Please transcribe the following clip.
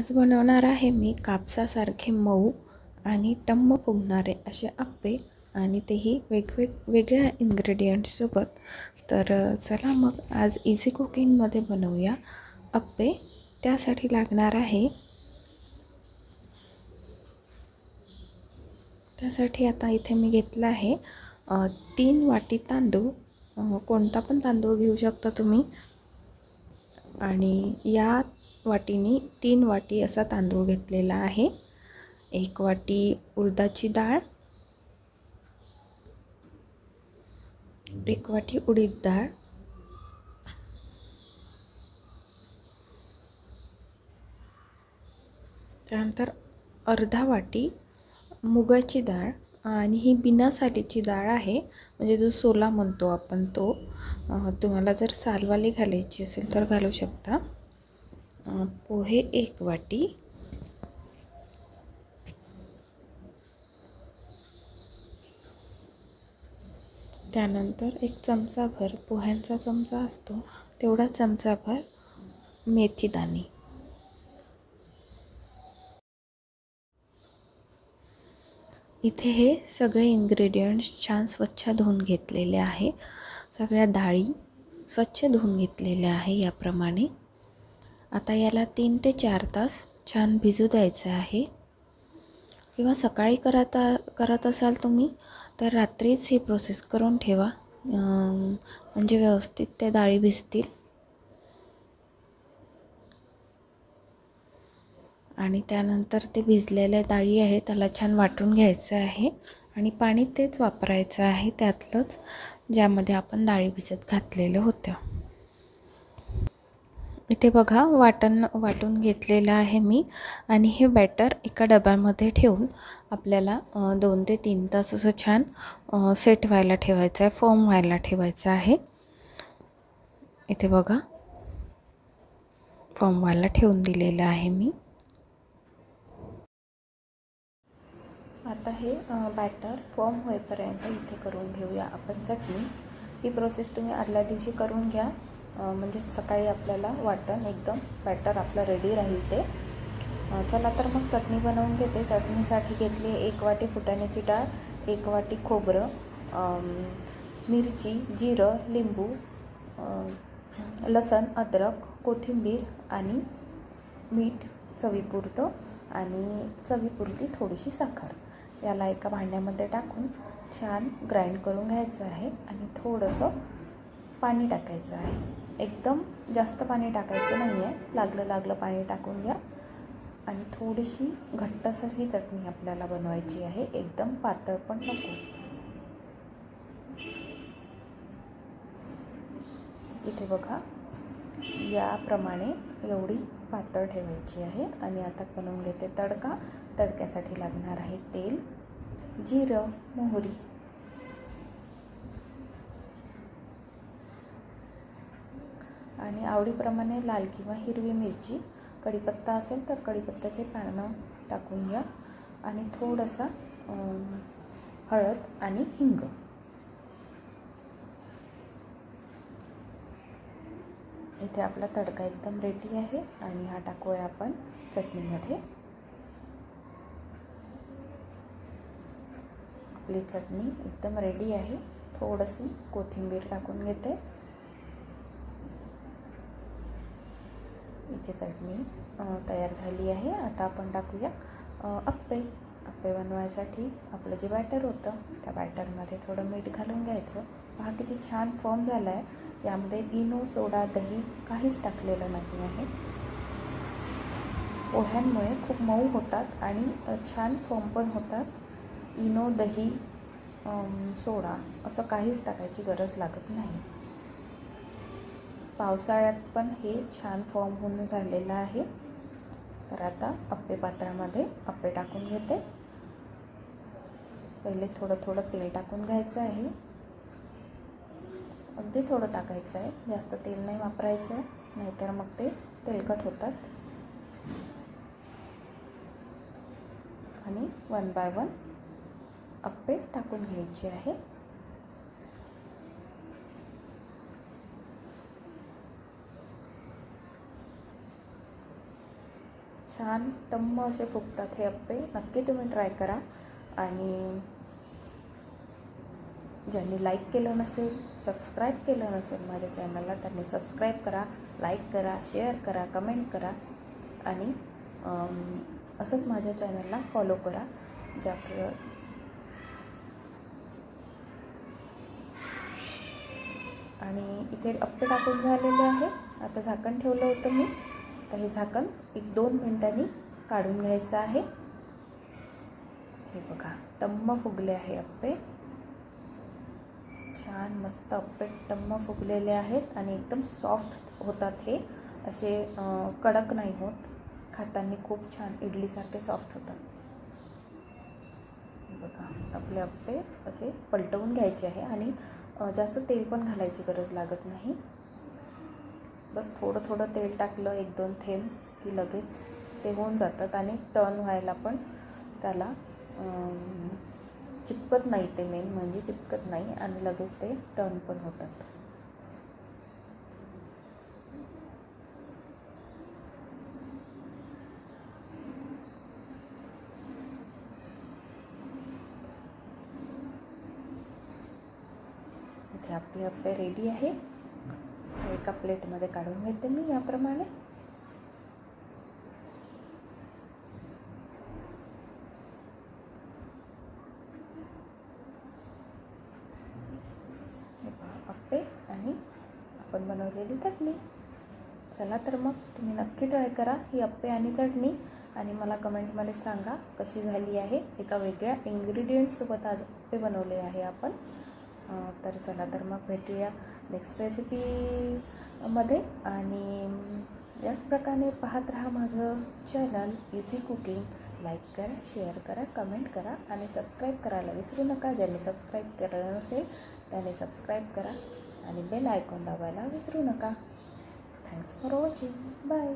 आज बनवणार आहे मी कापसासारखे मऊ आणि टम्म फुगणारे असे आप्पे आणि तेही वेगवेग वेगळ्या इन्ग्रेडियंट्ससोबत तर चला मग आज इझी कुकिंगमध्ये बनवूया अप्पे त्यासाठी लागणार आहे त्यासाठी आता इथे मी घेतलं आहे तीन वाटी तांदूळ. कोणता पण तांदूळ घेऊ शकता तुम्ही. आणि या वाटीने तीन वाटी असा तांदूळ घेतलेला आहे. एक वाटी उडदाची डाळ एक वाटी उडीद डाळ त्यानंतर अर्धा वाटी मुगाची डाळ आणि ही बिना सालीची डाळ आहे. म्हणजे जो सोला म्हणतो आपण तो तुम्हाला जर सालवाली घालायची असेल तर घालू शकता. पोहे एक वाटी। त्यानंतर एक चमचाभर पोह्यांचा चमचा असतो तेवढा चमचाभर मेथीदाणे. इथे हे सगळे इन्ग्रेडियंट्स छान स्वच्छ धुवून घेतलेले आहे. सगळ्या डाळी स्वच्छ धुवून घेतलेल्या आहे याप्रमाणे. आता याला तीन ते चार तास छान भिजू द्यायचं आहे. किंवा सकाळी करत करत असाल तुम्ही तर रात्रीच ही प्रोसेस करून ठेवा. म्हणजे व्यवस्थित त्या डाळी भिजतील. आणि त्यानंतर ते भिजलेल्या डाळी आहे त्याला छान वाटून घ्यायचं आहे. आणि पाणी तेच वापरायचं आहे त्यातलंच ज्यामध्ये आपण डाळी भिजत घातलेलं होतं इथे बघा वाटण वाटून घेतलेलं आहे मी. आणि हे बॅटर एका डब्यामध्ये ठेवून आपल्याला दोन ते तीन तास असं छान सेट व्हायला ठेवायचं आहे फॉर्म व्हायला ठेवायचं आहे. इथे बघा. फॉर्म व्हायला ठेवून दिलेलं आहे मी. आता हे बॅटर फॉर्म होईपर्यंत इथे करून घेऊया आपण चटणी. ही प्रोसेस तुम्ही आदल्या दिवशी करून घ्या. म्हणजे सकाळी आपल्याला वाटण एकदम बॅटर आपलं रेडी राहील ते. चला तर मग चटणी बनवून घेते. चटणीसाठी घेतली एक वाटी फुटाण्याची डाळ एक वाटी खोबरं मिरची जिरं लिंबू लसण अद्रक कोथिंबीर आणि मीठ चवीपुरतं आणि चवीपुरती थोडीशी साखर. याला एका भांड्यामध्ये टाकून छान ग्राइंड करून घ्यायचं आहे आणि थोडंसं पाणी टाकायचं आहे. एकदम जास्त पाणी टाकायचं नाही आहे लागलं लागलं पाणी टाकून घ्या. आणि थोडीशी घट्टसर ही चटणी आपल्याला बनवायची आहे. एकदम पातळ पण नको. इथे बघा याप्रमाणे एवढी पातळ ठेवायची आहे. आणि आता बनवून घेते तडका. तडक्यासाठी लागणार आहे तेल जिरं मोहरी. आणि आवडीप्रमाणे लाल किंवा हिरवी मिरची. कढीपत्ता असेल तर कढीपत्त्याचे पानं टाकून घ्या. आणि थोडंसं हळद आणि हिंग. इथे आपला तडका एकदम रेडी आहे आणि हा टाकूया आपण चटणीमध्ये. आपली चटणी एकदम रेडी आहे. थोडंसं कोथिंबीर टाकून घेते. इथे चटणी तयार झाली आहे. आता आपण टाकूया अप्पे. अप्पे बनवायसाठी आपलं जे बॅटर होतं त्या बॅटरमध्ये थोडं मीठ घालून घ्यायचं. पहा किती छान फॉर्म झाला आहे यामध्ये इनो सोडा दही काहीच टाकलेलं नाही आहे. पोह्यांमुळे खूप मऊ होतात आणि छान फॉर्म पण होतात. इनो दही सोडा असं काहीच टाकायची गरज लागत नाही. पावसाळ्यात पण हे छान फॉर्म होऊन झालेलं आहे. तर आता अप्पे पात्रामध्ये अप्पे टाकून घेते. पहिले थोडं थोडं तेल टाकून घ्यायचं आहे. अगदी थोडं टाकायचं आहे. जास्त तेल नाही वापरायचं. नाहीतर मग ते तेलकट होतात. आणि वन बाय वन अप्पे टाकून घ्यायचे आहे. छान टम्म असे फुगतात हे अप्पे नक्की तुम्ही ट्राय करा. आणि ज्यांनी लाईक केलं नसेल सबस्क्राईब केलं नसेल माझ्या चॅनलला त्यांनी सबस्क्राईब करा लाईक करा शेअर करा कमेंट करा. आणि असंच माझ्या चॅनलला फॉलो करा. ज्या आणि इथे अप्पे टाकून झालेले आहे. आता झाकण ठेवलं होतं मी. तर हे झाकण एक दोन मिनटांनी काढून घ्यायचं आहे. हे बघा टम्म फुगले आहे अप्पे. छान मस्त अप्पे टम्म फुगलेले आहेत आणि एकदम सॉफ्ट होतात हे. असे कडक नाही होत. खाताना खूप छान इडलीसारखे सॉफ्ट होतात. हे बघा आपले अप्पे असे पलटवून घ्यायचे आहे आणि जास्त तेल पण घालायची गरज लागत नाही. बस थोडं थोडं तेल टाकलं एक दोन थेंब की लगेच ते होऊन जातात आणि टर्न व्हायला पण त्याला चिपकत नाही ते मेन म्हणजे चिपकत नाही आणि लगेच ते टर्न पण होतात. इथे आपले अप्पे रेडी आहे. एका प्लेटमध्ये काढून घेते मी याप्रमाणे. अप्पे आणि आपण बनवलेली चटणी. चला तर मग तुम्ही नक्की ट्राय करा ही अप्पे आणि चटणी आणि मला कमेंटमध्ये सांगा कशी झाली आहे एका वेगळ्या इन्ग्रेडियंटसोबत आज अप्पे बनवले आहे आपण. तर चला तर मग भेटूया नेक्स्ट रेसिपीमध्ये आणि याच प्रकारे पाहत राहा माझं चॅनल इझी कुकिंग लाईक करा शेअर करा कमेंट करा आणि सबस्क्राईब करायला विसरू नका. ज्यांनी सबस्क्राईब केलं नसेल त्याने सबस्क्राईब करा आणि बेल आयकॉन दाबायला विसरू नका. Thanks for watching bye